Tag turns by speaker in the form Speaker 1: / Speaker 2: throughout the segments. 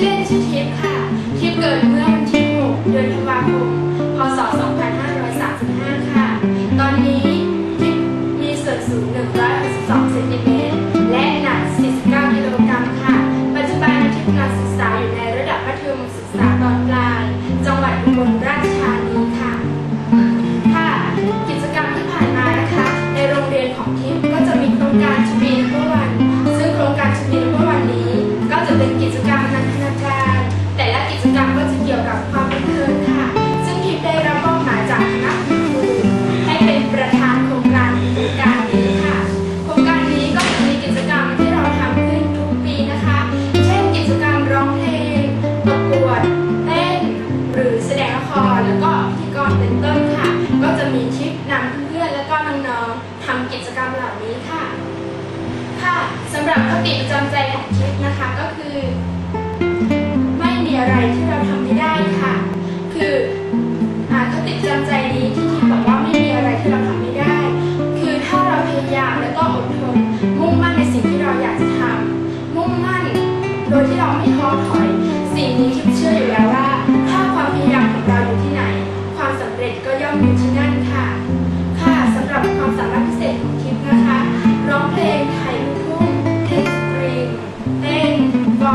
Speaker 1: ชื่อทิพย์ค่ะ ทิพย์เกิดเมื่อวันที่ 6 เดือนธันวาคม พศ 2535 ค่ะ ตอนนี้ทิพย์มีส่วนสูง 162เซนติเมตร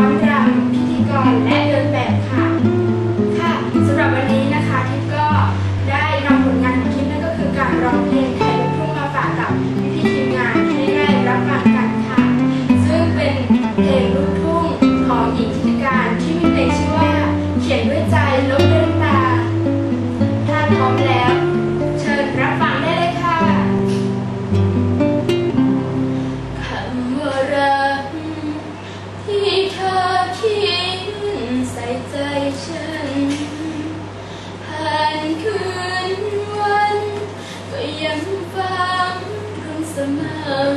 Speaker 1: น เสมอ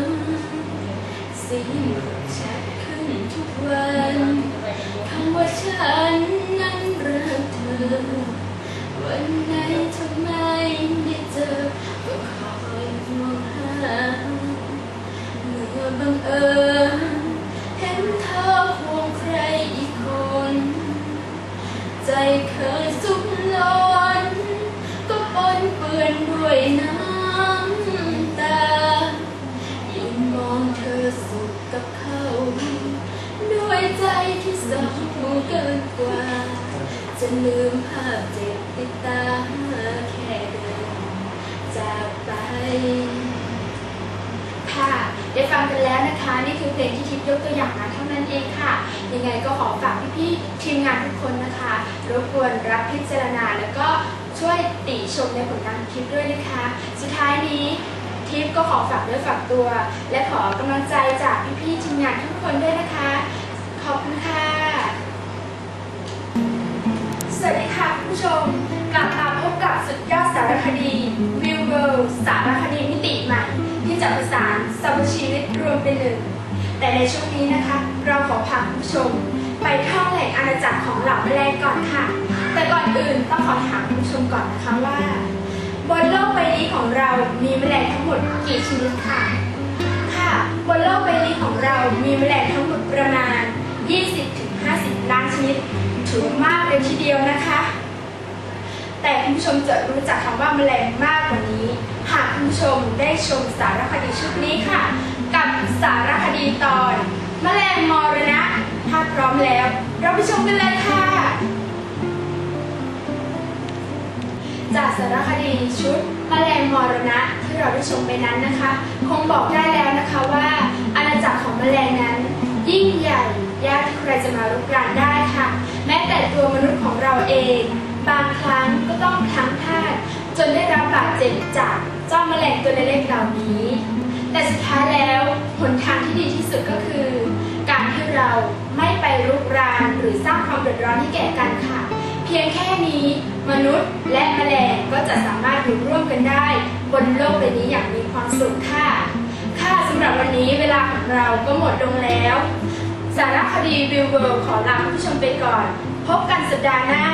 Speaker 1: เสิ่งชัดขึ้นทุกวันคำว่าฉันนั้นรักเธอ วันไหนเธอไมได้เจอก็คอยมองหาเมื่อบังเอิญเห็นเธอควงใครอีกคน ใจเคยสุ วยใจที่เศร้าเกินกว่า จะลืมภาพเจ็บติดตาแค่เดินจากไป ค่ะ ได้ฟังกันแล้วนะคะ นี่คือเพลงที่ทิพย์ยกตัวอย่างมาเท่านั้นเองค่ะ ยังไงก็ขอฝากพี่ๆทีมงานทุกคนนะคะ รบกวนรับพิจารณาแล้วก็ช่วยติชมในผลงานของทิพย์ด้วยนะคะ สุดท้ายนี้ทิพย์ก็ขอฝากเนื้อฝากตัว และขอกำลังใจจากพี่ๆทีมงานทุกคนด้วยนะคะ ขอบคุณค่ะ สวัสดีค่ะคุณผู้ชม กลับมาพบกับสุดยอดสารคดีวิวเวิลด์สารคดีมิติใหม่ ที่จะประสานสรรพชีวิตรวมเป็นหนึ่ง แต่ในช่วงนี้นะคะ เราขอพาคุณผู้ชม ไปท่องแหล่งอาณาจักรของเหล่าแมลงก่อนค่ะ แต่ก่อนอื่นต้องขอถามคุณผู้ชมก่อนนะคะว่า บนโลกใบนี้ของเรามีแมลงทั้งหมดกี่ชนิดค่ะ ค่ะ บนโลกใบนี้ของเรามีแมลงทั้งหมดประมาณ 20-50 ล้านชนิด ถือว่ามากเลยทีเดียวนะคะ แต่คุณผู้ชมจะรู้จักคำว่าแมลงมากกว่านี้ หากคุณผู้ชมได้ชมสารคดีชุดนี้ค่ะ กับสารคดีตอน แมลงมรณะ ถ้าพร้อมแล้ว เราไปชมกันเลยค่ะ จากสารคดีชุด แมลงมรณะที่เราได้ชมไปนั้นนะคะ คงบอกได้แล้วนะคะว่าอาณาจักรของแมลงนั้น ยิ่งใหญ่ยากที่ใครจะมารุกรานได้ค่ะ แต่ตัวมนุษย์ของเราเอง บางครั้งก็ต้องพลั้งพลาดจนได้รับบาดเจ็บจากเจ้าแมลงตัวเล็กๆเหล่านี้ แต่สุดท้ายแล้วหนทางที่ดีที่สุดก็คือ การที่เราไม่ไปรุกรานหรือสร้างความเดือดร้อนให้แก่กันค่ะ เพียงแค่นี้มนุษย์และแมลงก็จะสามารถอยู่ร่วมกันได้ บนโลกใบนี้อย่างมีความสุขค่ะ ค่ะสำหรับวันนี้เวลาของเราก็หมดลงแล้ว สารคดีวิวเวิลด์ขอลาคุณผู้ชมไปก่อน พบกันสัปดาห์หน้า